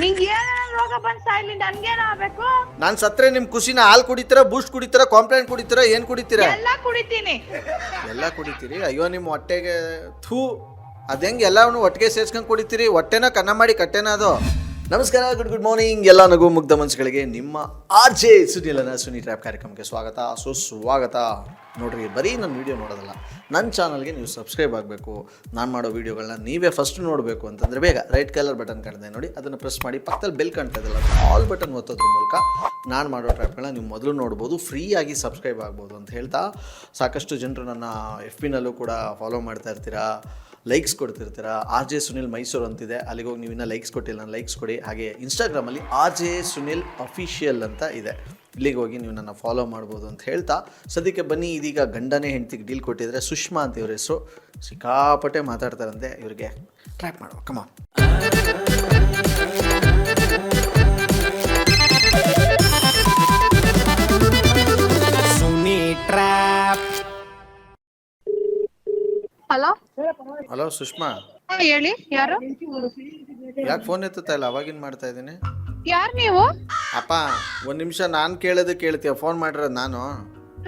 ನಿಂಗೆ ಏನೇನೋ ರೋಗ ನಾನ್ ಸತ್ರೆ ನಿಮ್ ಖುಷಿನ ಹಾಲು ಕುಡಿತೀರಾ ಬೂಸ್ಟ್ ಕುಡಿತೀರಾ ಕಾಂಪ್ಲೇಂಟ್ ಕುಡಿತೀರಾ ಏನ್ ಕುಡಿತೀರಾ? ಎಲ್ಲ ಕುಡಿತೀನಿ. ಎಲ್ಲ ಕುಡಿತೀರಿ? ಅಯ್ಯೋ ನಿಮ್ಮ ಹೊಟ್ಟೆಗೆ ಥೂ. ಅದಂಗೆ ಎಲ್ಲವನ್ನು ಒಟ್ಟಿಗೆ ಸೇರ್ಸ್ಕೊಂಡು ಕುಡಿತೀರಿ? ಹೊಟ್ಟೆನ ಕನ್ನ ಮಾಡಿ ಕಟ್ಟೆನ ಅದು. ನಮಸ್ಕಾರ ಗುಡ್ ಗುಡ್ ಮಾರ್ನಿಂಗ್ ಎಲ್ಲ ನಗು ಮುಗ್ಧ ಮನಸ್ಸುಗಳಿಗೆ ನಿಮ್ಮ ಆಚೆ ಸುನಿಲನ ಸುನಿ ಟ್ರ್ಯಾಪ್ ಕಾರ್ಯಕ್ರಮಕ್ಕೆ ಸ್ವಾಗತ. ಸುಸ್ವಾಗತ ನೋಡ್ರಿ, ಬರೀ ನನ್ನ ವಿಡಿಯೋ ನೋಡೋದಲ್ಲ. ನನ್ನ ಚಾನಲ್ಗೆ ನೀವು ಸಬ್ಸ್ಕ್ರೈಬ್ ಆಗಬೇಕು. ನಾನು ಮಾಡೋ ವೀಡಿಯೋಗಳನ್ನ ನೀವೇ ಫಸ್ಟ್ ನೋಡಬೇಕು ಅಂತಂದರೆ ಬೇಗ ರೈಟ್ ಕಲರ್ ಬಟನ್ ಕಾಣ್ತದೆ ನೋಡಿ. ಅದನ್ನು ಪ್ರೆಸ್ ಮಾಡಿ, ಪಕ್ಕದಲ್ಲಿ ಬೆಲ್ ಕಾಣ್ತಾ ಇದ್ದಲ್ಲ ಆಲ್ ಬಟನ್ ಒತ್ತೋದ್ರ ಮೂಲಕ ನಾನು ಮಾಡೋ ಟ್ರ್ಯಾಪ್ಗಳನ್ನ ನೀವು ಮೊದಲು ನೋಡ್ಬೋದು ಫ್ರೀಯಾಗಿ ಸಬ್ಸ್ಕ್ರೈಬ್ ಆಗ್ಬೋದು ಅಂತ ಹೇಳ್ತಾ ಸಾಕಷ್ಟು ಜನರು ನನ್ನ ಎಫ್ ಪಿನಲ್ಲೂ ಕೂಡ ಫಾಲೋ ಮಾಡ್ತಾ ಇರ್ತೀರಾ. ಲೈಕ್ಸ್ ಕೊಡ್ತಿರ್ತೀರಾ? ಆರ್ ಜೆ ಸುನಿಲ್ ಮೈಸೂರು ಅಂತಿದೆ. ಅಲ್ಲಿಗೆ ಹೋಗಿ ನೀವು ಇನ್ನೂ ಲೈಕ್ಸ್ ಕೊಟ್ಟಿಲ್ಲ ನಾನು ಲೈಕ್ಸ್ ಕೊಡಿ. ಹಾಗೆ ಇನ್ಸ್ಟಾಗ್ರಾಮಲ್ಲಿ ಆರ್ ಜೆ ಸುನಿಲ್ ಅಫಿಷಿಯಲ್ ಅಂತ ಇದೆ. ಇಲ್ಲಿಗೆ ಹೋಗಿ ನೀವು ನನ್ನ ಫಾಲೋ ಮಾಡ್ಬೋದು ಅಂತ ಹೇಳ್ತಾ. ಸದ್ಯಕ್ಕೆ ಬನ್ನಿ, ಇದೀಗ ಗಂಡನೇ ಹೆಂಡ್ತಿಗೆ ಡೀಲ್ ಕೊಟ್ಟಿದ್ರೆ ಸುಷ್ಮಾ ಅಂತ ಇವ್ರ ಹೆಸರು. ಸಿಕ್ಕಾಪಟ್ಟೆ ಮಾತಾಡ್ತಾರಂತೆ ಇವರಿಗೆ. ಟ್ರ್ಯಾಕ್ ಮಾಡುವ ಕಮ ಸುನಿ ಟ್ರ್ಯಾಪ್ ಹಲೋ? ಹಲೋ ಸುಷ್ಮಾ. ಹೇಳಿ ಯಾರು? ಯಾಕೆ ಫೋನ್ ಎತ್ತುತ್ತಾ ಇಲ್ಲ? ಅವಾಗಿನ್ ಮಾಡ್ತಾ ಇದ್ದೀನಿ. ಯಾರು ನೀವು? ಅಪ್ಪ ಒಂದು ನಿಮಿಷ ನಾನು ಕೇಳೋದು ಕೇಳ್ತೀಯ. ಫೋನ್ ಮಾಡಿರೋದು ನಾನು.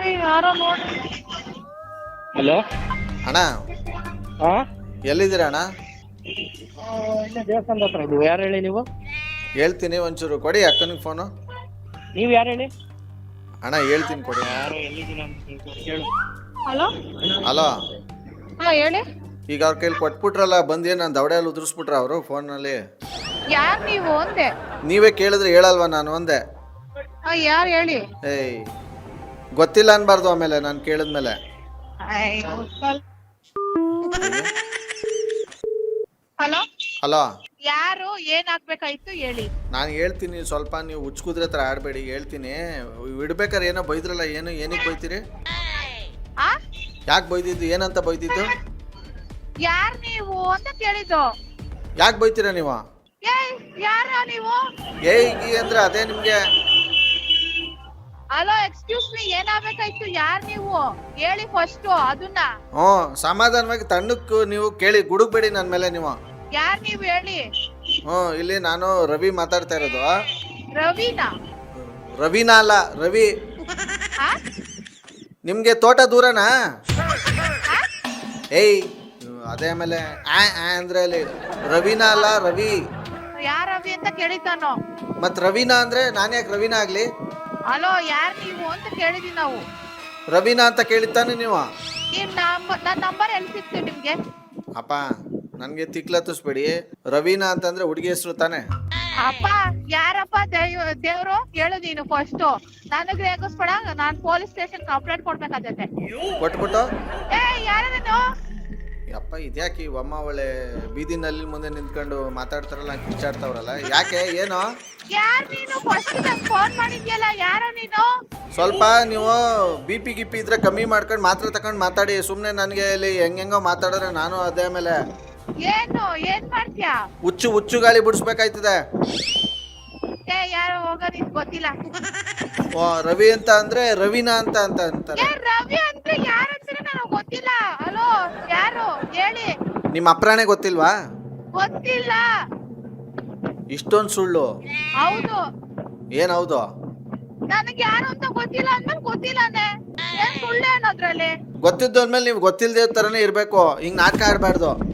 ಏ, ಯಾರೋ ನೋಡ್ರಿ ಹಲೋ? ಅಣ್ಣ. ಹಾ ಎಲ್ಲಿದ್ದೀರ ಅಣ್ಣ? ಇಲ್ಲೇ ದೇವಸ್ಥಾನದ ಹತ್ರ ಇದು ಯಾರು ಹೇಳಿ ನೀವು? ಹೇಳ್ತೀನಿ ಒಂಚೂರು ಕೊಡಿ ಅಕ್ಕನಿಗೆ ಫೋನು ನೀವು ಯಾರು ಹೇಳಿ? ಅಣ್ಣ ಹೇಳ್ತೀನಿ ಕೊಡಿ. ಯಾರು ಎಲ್ಲಿದ್ದೀರಾ ಅಂತ ಕೇಳು. ಹಲೋ? ಹಲೋ? ಹಾ ಹೇಳಿ. ಈಗ ಅವ್ರ ಕೈಲಿ ಕೊಟ್ಬಿಟ್ರಲ್ಲ ಬಂದು ನಾನು ದವಡೆಯಲ್ಲಿ ಉದುರಿಸ್ಬಿಟ್ರ ಅವರು ಫೋನಲ್ಲಿ ಯಾರ್ ನೀವು ಅಂದೆ ನೀವೇ ಕೇಳಿದ್ರೆ ಹೇಳಲ್ವಾ ನಾನು ಒಂದೇ? ಯಾರು ಹೇಳಿ? ಏಯ್ ಗೊತ್ತಿಲ್ಲ ಅನ್ಬಾರ್ದು ಆಮೇಲೆ ನಾನು ಕೇಳಿದ್ಮೇಲೆ. ಹಲೋ? ಹಲೋ? ಯಾರು? ಏನ್ ಆಗ್ಬೇಕಾಯ್ತು ಹೇಳಿ. ನಾನು ಹೇಳ್ತೀನಿ ಸ್ವಲ್ಪ ನೀವು ಉಚ್ಕುದ್ರೆ ಹತ್ರ ಆಡಬೇಡಿ ಹೇಳ್ತೀನಿ. ಇಡ್ಬೇಕಾರೆ ಏನೋ ಬೈದ್ರಲ್ಲ ಏನು ಏನಕ್ಕೆ ಬೈತೀರಿ? ಆ? ಯಾಕೆ ಬೈದಿದ್ದು? ಏನಂತ ಬೈದಿದ್ದು? ಯಾರ್ ನೀವು ಅಂತ ಕೇಳಿದ್ದು. ಯಾಕೆ ಬೈತೀರಾ ನೀವು? ಏಯ್ ಯಾರ ನೀವು? ಏಯ್ ಈ ಅಂದ್ರೆ ಅದೇ ನಿಮಗೆ. ಹಲೋ ಎಕ್ಸ್ಕ್ಯೂಸ್ ಮೀ ಏನಾಗ್ಬೇಕಾಯ್ತು? ಯಾರ್ ನೀವು? ಹೇಳಿ ಫಸ್ಟ್ ಅದನ್ನ. ಹ್ಞೂ ಸಮಾಧಾನವಾಗಿ ತಣ್ಣಕ್ಕೆ ನೀವು ಕೇಳಿ ಗುಡುಗ್ಬೇಡಿ ನನ್ನ ಮೇಲೆ ನೀವು. ಯಾರ್ ನೀವು ಹೇಳಿ? ಹ್ಞೂ ಇಲ್ಲಿ ನಾನು ರವಿ ಮಾತಾಡ್ತಾ ಇರೋದು. ರವಿನಾ? ರವಿನಾ ಅಲ್ಲ ರವಿ. ಆ? ನಿಮಗೆ ತೋಟ ದೂರನಾ? ಏಯ್ ಅದೇ ಆಮೇಲೆ ಆ ಆ ಅಂದ್ರೆ ಅಲ್ಲಿ ರವಿನಾ ಅಲ್ಲ ರವಿ. ಯಾರು ರವಿ ಅಂತ ಕೇಳಿದ್ದಾನೋ? ಮತ್ ರವಿನಾ ಅಂದ್ರೆ ನಾನು ಯಾಕೆ ರವಿನಾ ಆಗಲಿ? ಅಲೋ ಯಾರ್ ನೀವು ಅಂತ ಕೇಳಿದೀವಿ ನಾವು. ರವಿನಾ ಅಂತ ಕೇಳಿತ್ತಾನೆ ನೀವು? ನಂಬರ್ ನನ್ನ ನಂಬರ್ ಎಲ್ಲಿ ಸಿಕ್ತು ನಿಮ್ಗೆ? ಅಪ್ಪ ನನಗೆ ತಿಕ್ಲತ್ತಿಸ್ಬೇಡಿ. ರವೀನಾ ಅಂತಂದ್ರೆ ಹುಡುಗಿ ಹೆಸರು ತಾನೆ. ಅಪ್ಪ ಯಾರಪ್ಪ ದೇವ್ ದೇವ್ರು? ಹೇಳು ನೀನು ಫಸ್ಟ್ ನನಗ್ ರೇಗಿಸ್ಬೇಡ ನಾನ್ ಪೊಲೀಸ್ ಸ್ಟೇಷನ್ ಕಂಪ್ಲೇಂಟ್ ಕೊಡ್ಬೇಕಾಗತ್ತೆ. ಕೊಟ್ಬಿಟ್ಟು ಏ ಯಾರ ನೀನು ಅಪ್ಪ ಇದ್ಯಾಕೆ ಅಮ್ಮ ಒಳ್ಳೆ ಬೀದಿನಲ್ಲಿ ಮುಂದೆ ನಿಂತ್ಕೊಂಡು ಮಾತಾಡ್ತಾರಲ್ಲ ಕಿಚ್ಚಾಡ್ತಾವ್ರಲ್ಲ? ಯಾಕೆ ಏನು? ಯಾರ್ ನೀನು? ಫಸ್ಟ್ ಫೋನ್ ಮಾಡಿದ್ಯಲ್ಲ ಯಾರ ನೀನು? ಸ್ವಲ್ಪ ನೀವು ಬಿ ಪಿ ಗಿಪಿ ಇದ್ರೆ ಕಮ್ಮಿ ಮಾಡ್ಕೊಂಡು ಮಾತ್ರ ತಗೊಂಡು ಮಾತಾಡಿ. ಸುಮ್ಮನೆ ನನಗೆ ಇಲ್ಲಿ ಹೆಂಗೆಂಗೋ ಮಾತಾಡಿದ್ರೆ ನಾನು ಅದೇ ಮೇಲೆ. ಏನು ಏನ್ ಮಾಡ್ತೀಯಾ? ಹುಚ್ಚು ಹುಚ್ಚು ಗಾಳಿ ಬಿಡಿಸ್ಬೇಕಾಯ್ತದೆ. ಏ ಯಾರು ಹೋಗೋ ನಿನ್ ಗೊತ್ತಿಲ್ಲ. ಓ ರವಿ ಅಂತ ಅಂದ್ರೆ ರವಿನಾ ಅಂತ ಅಂತ ಅಂತಾರೆ. ಏ ರವಿ ಅಂದ್ರೆ ಅಂತ ನನಗೆ ಗೊತ್ತಿಲ್ಲ. ಹಲೋ ಯಾರು? ಹೇಳಿ. ನಿಮ್ಮ ಅಪ್ರಾಣೆ ಗೊತ್ತಿಲ್ವಾ? ಗೊತ್ತಿಲ್ಲ. ಇಷ್ಟೊಂದು ಸುಳ್ಳು. ಹೌದು. ಏನ್ ಹೌದು? ನನಗೆ ಯಾರು ಅಂತ ಗೊತ್ತಿಲ್ಲ ಅಂದ್ಮೇಲೆ ಗೊತ್ತಿಲ್ಲ ಏನ್ ಸುಳ್ಳು ಅನ್ನೋದ್ರಲ್ಲಿ ಗೊತ್ತಿದ್ದು ಅಂದ್ಮೇಲೆ ನೀವು ಗೊತ್ತಿಲ್ಲದೆ ತರನೇ ಇರಬೇಕು. ಹಿಂಗ್ ನಾಟಕ ಆಡಬಾರ್ದು.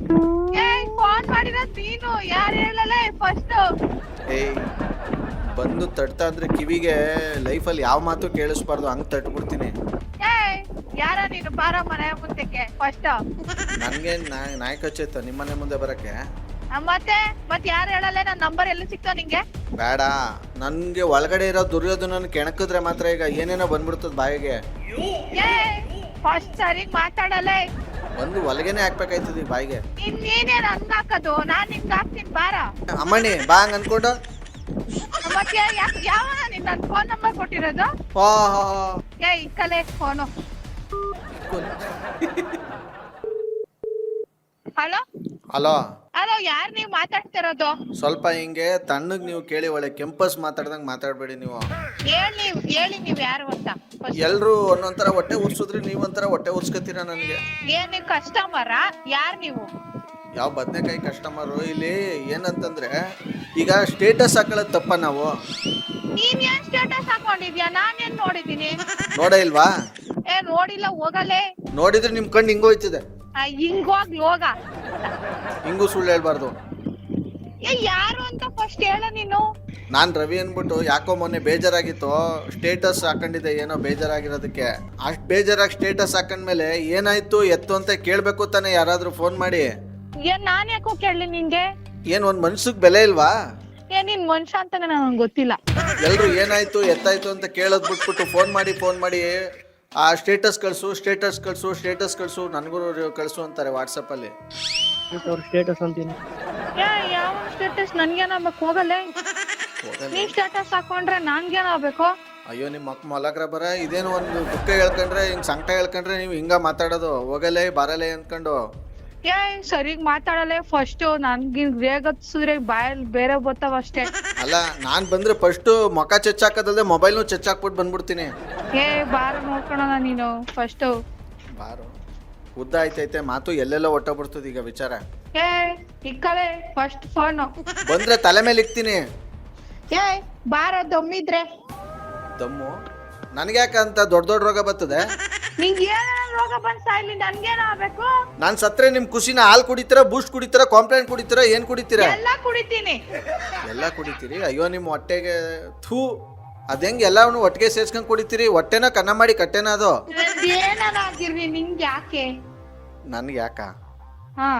ಫೋನ್ ಮಾಡಿರೋದ್ ನೀನು ಯಾರು ಹೇಳಲ್ಲ ಫಸ್ಟ್ ಏಯ್ ಬಂದು ತಟ್ತಾ ಅಂದ್ರೆ ಕಿವಿಗೆ ಲೈಫಲ್ಲಿ ಯಾವ ಮಾತು ಕೇಳಿಸ್ಬಾರ್ದು ಹಂಗ್ ತಟ್ಬಿಡ್ತೀನಿ. ಏಯ್ ಯಾರ ನೀನು ಬಾರ ಮನೆ ಮುಂದಕ್ಕೆ ಫಸ್ಟ್ ನನಗೆ ನಾಯಿ ಕಚ್ಚೈತ ನಿಮ್ಮನೆ ಮುಂದೆ ಬರಕ್ಕೆ. ಮತ್ತೆ ಮತ್ತೆ ಯಾರು ಹೇಳಲ್ಲ ನನ್ನ ನಂಬರ್ ಎಲ್ಲಿ ಸಿಕ್ತೋ ನಿಂಗೆ? ಬೇಡ ನನ್ಗೆ ಒಳಗಡೆ ಇರೋ ದುರ್ಯೋಧನನ ಕೆಣಕಿದ್ರೆ ಮಾತ್ರ ಈಗ ಏನೇನೋ ಬಂದ್ಬಿಡ್ತದ ಬಾಯಿಗೆ. ಏಯ್ ಫಸ್ಟ್ ಸರಿಗ್ ಮಾತಾಡಲ್ಲ. ಒಂದು ಹೊಲಗೇನೆ ಹಾಕ್ಬೇಕಾಯ್ತದ ಈ ಬಾಯಿಗೆ. ಇನ್ ನೀನೇನ್ ಹಂಗ್ ಹಾಕೋದು? ನಾನ್ ಹಿಂಗ್ ಹಾಕ್ತೀನಿ ಬಾರ. ಅಮ್ಮಣ್ಣಿ ಬಾ ಹಂಗ ಅನ್ಕೊಂಡು. ಮತ್ತೆ ಯಾಕೆ ಯಾವ ನಿನ್ನ ನನ್ ಫೋನ್ ನಂಬರ್ ಕೊಟ್ಟಿರೋದು? ಹಾ ಏ ಇಕ್ಕಲೆ ಫೋನು ಹಲೋ ಹಲೋ? ಹಲೋ ಯಾರು ನೀವು ಮಾತಾಡ್ತಿರೋದು? ಸ್ವಲ್ಪ ಹಿಂಗೆ ತಣ್ಣಗೆ ನೀವು ಕೇಳಿ ಒಳ್ಳೆ ಕೆಂಪಸ್ ಮಾತಾಡ್ದಂಗೆ ಮಾತಾಡ್ಬೇಡಿ ನೀವು. ಹೇಳಿ ನೀವ್ ಹೇಳಿ ನೀವು ಯಾರು ಅಂತ first. ಎಲ್ಲರೂ ಒಂದೊಂಥರ ಹೊಟ್ಟೆ ಉರ್ಸಿದ್ರೆ ನೀವೊಂಥರ ಹೊಟ್ಟೆ ಉರ್ಸ್ಕೊತೀರಾ ನನಗೆ? ಏನ್ ನೀವ್ ಕಸ್ಟಮರ ಯಾರ್ ನೀವು? ಯಾವ ಬದನೆಕಾಯಿ ಕಸ್ಟಮರು ಇಲ್ಲಿ ಏನಂತಂದ್ರೆ ಈಗ ಸ್ಟೇಟಸ್ ಹಾಕೊಳ್ಳೋದು ತಪ್ಪ ನಾವು. ನೀನ್ ಏನ್ ಸ್ಟೇಟಸ್ ಹಾಕೊಂಡಿದ್ಯಾ? ನಾನ್ ಏನ್ ನೋಡಿದೀನಿ ನೋಡ ಇಲ್ವಾ? ಏ ನೋಡಿಲ್ಲ ಹೋಗಲೇ. ನೋಡಿದ್ರೆ ನಿಮ್ ಕಣ್ಣು ಹಿಂಗೋಯ್ತದೆ ಹೋಗ ಹಿಂಗೂ. ಸುಳ್ಳು ಹೇಳ್ಬಾರ್ದು. ಏ ಯಾರು ಅಂತ ಫಸ್ಟ್ ಹೇಳ ನೀನು. ನಾನ್ ರವಿ ಅನ್ಬಿಟ್ಟು ಯಾಕೋ ಮೊನ್ನೆ ಬೇಜಾರಾಗಿತ್ತು ಸ್ಟೇಟಸ್ ಹಾಕೊಂಡಿದ್ದೆ ಏನೋ ಬೇಜಾರಾಗಿರೋದಕ್ಕೆ. ಅಷ್ಟ್ ಬೇಜಾರಾಗಿ ಸ್ಟೇಟಸ್ ಹಾಕೊಂಡ್ಮೇಲೆ ಏನಾಯ್ತು ಎತ್ತು ಅಂತ ಕೇಳ್ಬೇಕು ತಾನೆ ಯಾರಾದ್ರೂ ಫೋನ್ ಮಾಡಿ. ಏನ್ ನಾನ್ ಯಾಕೋ ಕೇಳಲಿ ನಿಂಗೆ? ಏನ್ ಒಂದ್ ಮನ್ಸಿಗೆ ಬೆಲೆ ಇಲ್ವಾ? ಏ ನಿನ್ ಮನುಷ್ಯ ಅಂತ ನನಗೆ ಗೊತ್ತಿಲ್ಲ. ಎಲ್ರು ಏನಾಯ್ತು ಎತ್ತಾಯ್ತು ಅಂತ ಕೇಳೋದ್ ಬಿಟ್ಬಿಟ್ಟು ಫೋನ್ ಮಾಡಿ ಫೋನ್ ಮಾಡಿ ಆ ಸ್ಟೇಟಸ್ ಕಳಿಸು ಸ್ಟೇಟಸ್ ಕಳಿಸು ಸ್ಟೇಟಸ್ ಕಳಿಸು ನನಗೂ ಕಳಿಸು ಅಂತಾರೆ ವಾಟ್ಸಪ್ ಅಲ್ಲಿ. ಅವ್ರ ಸ್ಟೇಟಸ್ ಅಂತೀನಿ. ಯಾವ ಸ್ಟೇಟಸ್ ನನ್ಗೇನಾಗ್ಬೇಕು ಹೋಗಲ್ಲ? ನೀ ಸ್ಟೇಟಸ್ ಹಾಕೊಂಡ್ರೆ ನನ್ಗೇನಾಗ್ಬೇಕು ಅಯ್ಯೋ ನಿಮ್ಮ ಮಕ್ ಮಲಗ್ರ ಬರ. ಇದೇನು ಒಂದು ದುಃಖ ಹೇಳ್ಕೊಂಡ್ರೆ ಹಿಂಗೆ ಸಂಕಟ ಹೇಳ್ಕೊಂಡ್ರೆ ನೀವು ಹಿಂಗ ಮಾತಾಡೋದು. ಹೋಗಲೇ ಬರಲೇ ಅನ್ಕೊಂಡು ಏ ಸರಿಗ್ ಮಾತಾಡಲ್ಲ ಫಸ್ಟ್ ನನ್ಗಿನ್ ರೇಗತ್ಸಿದ್ರೆ ಬಾಯಲ್ಲಿ ಬೇರೆ ಬರ್ತಾವ ಅಷ್ಟೇ. ಅಲ್ಲ ನಾನ್ ಬಂದ್ರೆ ಫಸ್ಟ್ ಮೊಕ ಚೆಚ್ಚಾಕದಲ್ದೆ ಮೊಬೈಲ್ನು ಚೆಚ್ಚಾಕ್ಬಿಟ್ಟು ಬಂದ್ಬಿಡ್ತೀನಿ. ಏ ಬಾರ ನೋಡ್ಕೊಳಣ ನೀನು ಫಸ್ಟ್ ಬಾರು. ಉದ್ದ ಆಯ್ತೈತೆ ಮಾತು ಎಲ್ಲೆಲ್ಲ ಒಟ್ಟಬಿಡ್ತದೆ ಈಗ ವಿಚಾರ. ಏ ಇಕ್ಕಳೆ ಫಸ್ಟ್ ಫೋನ್ ಬಂದ್ರೆ ತಲೆ ಮೇಲೆ ಇಕ್ತೀನಿ. ಏ ಬಾರ ದಮ್ಮಿದ್ರೆ. ದಮ್ಮು ನನ್ಗ್ಯಾಕಂತ ದೊಡ್ಡ ದೊಡ್ಡ ರೋಗ ಬರ್ತದೆ? ನಿಂಗೆ ಏನ ರೋಗ ಇಲ್ಲಿ ಸಾಯ್ಲಿ ನನ್ಗೇನಾಗ್ಬೇಕು ನಾನ್ ಸತ್ರೆ ನಿಮ್ ಖುಷಿನ ಹಾಲು ಕುಡಿತೀರಾ ಬೂಸ್ಟ್ ಕುಡಿತೀರಾ ಕಾಂಪ್ಲೇಂಟ್ ಕುಡಿತೀರ ಏನ್ ಕುಡಿತೀರ? ಎಲ್ಲ ಕುಡಿತೀನಿ. ಎಲ್ಲ ಕುಡಿತೀರಿ? ಅಯ್ಯೋ ನಿಮ್ಮ ಹೊಟ್ಟೆಗೆ ಥೂ. ಅದ್ ಎಲ್ಲಾನು ಒಟ್ಟಿಗೆ ಸೇರ್ಸ್ಕೊಂಡ್ ಕುಡಿತೀರಿ? ಹೊಟ್ಟೆನ ಕನ್ನ ಮಾಡಿ ಕಟ್ಟೆನ ಅದು? ಏನಾಗಿರ್ಲಿ ನಿಂಗ್ ಯಾಕೆ? ನನ್ಗೆ ಯಾಕ? ಹಾ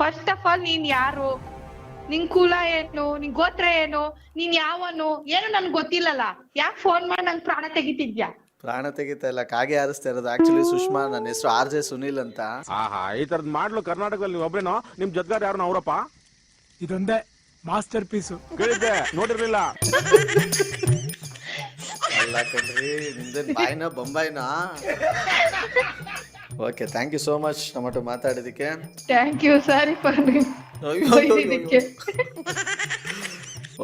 ಫಸ್ಟ್ ಆಫ್ ಆಲ್ ನೀನ್ ಯಾರು? ನಿನ್ ಕುಲ ಏನು? ನಿನ್ ಗೋತ್ರ ಏನು? ನೀನ್ ಯಾವನು? ಏನು ನನ್ಗೆ ಗೊತ್ತಿಲ್ಲಲ್ಲ. ಯಾಕೆ ಫೋನ್ ಮಾಡಿ ನನ್ ಪ್ರಾಣ ತೆಗಿತಿದ್ಯಾ? ಪ್ರಾಣ ತೆಗಿತಾ ಇಲ್ಲ ಕಾಗೆ ಹಾರಿಸ್ತಾ ಇರೋದು. ಆಕ್ಚುಲಿ ಸುಷ್ಮಾ ನನ್ನ ಹೆಸರು ಆರ್ ಜೆ ಸುನಿಲ್ ಅಂತ. ಆಹಾ ಈ ತರದ್ ಮಾಡ್ಲು ಕರ್ನಾಟಕದಲ್ಲಿ ನೀವು ಒಬ್ರೇನೋ? ನಿಮ್ ಜದ್ಗಾರ್ ಯಾರು? ಅವರಪ್ಪ? ಇದೊಂದೇ ಮಾಸ್ಟರ್ ಪೀಸ್. ಕೇಳಿದ್ದೆ ನೋಡಿರ್ಲಿಲ್ಲ. ಅಲ್ಲ ಕಣ್ರಿ ನಿಮ್ದೇನ್ ಬಾಯ್ನ ಬೊಂಬಾಯ್ನ? Okay thank you so much tomato ಮಾತಾಡಿದಕ್ಕೆ thank you sorry for ಅಯ್ಯೋ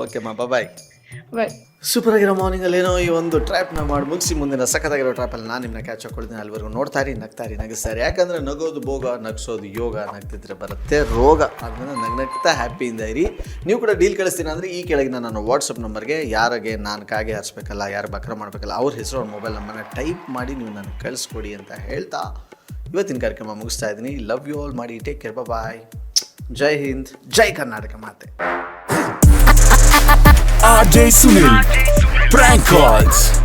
ಓಕೆ ಮಾ ಬಾಯ್ ಬೈ ಸೂಪರ್ ಆಗಿರೋ ಮಾರ್ನಿಂಗ್ ಅಲ್ಲಿ ಏನೋ ಈ ಒಂದು ಟ್ರ್ಯಾಪ್ನ ಮಾಡಿ ಮುಗಿಸಿ ಮುಂದಿನ ಟ್ರ್ಯಾಪ್ ಅಲ್ಲಿ ನಾನು ನಿಮ್ಮನ್ನ ಕ್ಯಾಚ್ ಹಾಕೊಳ್ತೀನಿ ಅಲ್ಲಿವರೆಗೂ ನೋಡ್ತಾರಿ ನಗ್ತಾರಿ ನಗಿಸ್ತಾರೆ ಯಾಕಂದ್ರೆ ನಗೋದು ಭೋಗ, ನಗಿಸೋದು ಯೋಗ ನಗ್ತಿದ್ರೆ ಬರುತ್ತೆ ರೋಗ. ಅದನ್ನ ನಗ್ ನಗ್ತಾ ಹ್ಯಾಪಿಯಿಂದ ಇರಿ. ನೀವು ಕೂಡ ಡೀಲ್ ಕಳಿಸ್ತೀನಿ ಅಂದ್ರೆ ಈ ಕೆಳಗಿನ ನಾನು ವಾಟ್ಸಪ್ ನಂಬರ್ಗೆ ಯಾರಿಗೆ ನಾನು ಕಾಗೆ ಹರಿಸ್ಬೇಕಲ್ಲ, ಯಾರು ಬಕ್ರ ಮಾಡಬೇಕಲ್ಲ, ಅವ್ರ ಹೆಸರು, ಅವ್ರ ಮೊಬೈಲ್ ನಂಬರ್ನ ಟೈಪ್ ಮಾಡಿ ನೀವು ನನಗೆ ಕಳಿಸ್ಕೊಡಿ ಅಂತ ಹೇಳ್ತಾ ಇವತ್ತಿನ ಕಾರ್ಯಕ್ರಮ ಮುಗಿಸ್ತಾ ಇದ್ದೀನಿ. ಲವ್ ಯು ಆಲ್ ಮಾಡಿ take care bye Jai Hind, Jai Karnataka ಮಾತೆ. RJ Sunil. Prank calls.